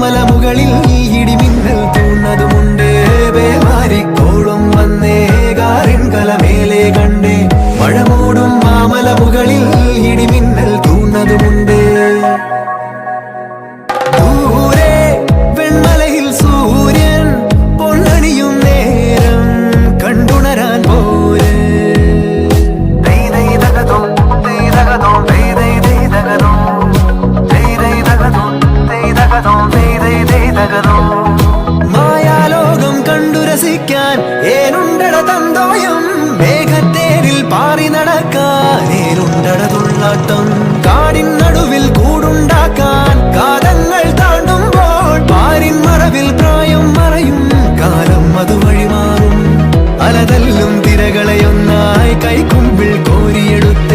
കോമല മുകളിൽ ഇടിമിന്നൽ തൂണ കണ്ടു രസിക്കാൻ ഏനുണ്ടട തന്തോയം. മേഘത്തേരിൽ പാറി നടക്കാൻ ഏനുണ്ടട തുള്ളാട്ടം. കാടിൻ നടുവിൽ കൂടുണ്ടാക്കാൻ കാതങ്ങൾ താണ്ടുമ്പോൾ പാരിൻ മറവിൽ പ്രായം മറയും. കാലം അത് വഴിമാറും. അലതല്ലും തിരകളെയൊന്നായി കൈക്കുമ്പിൽ കോരിയെടുത്തേ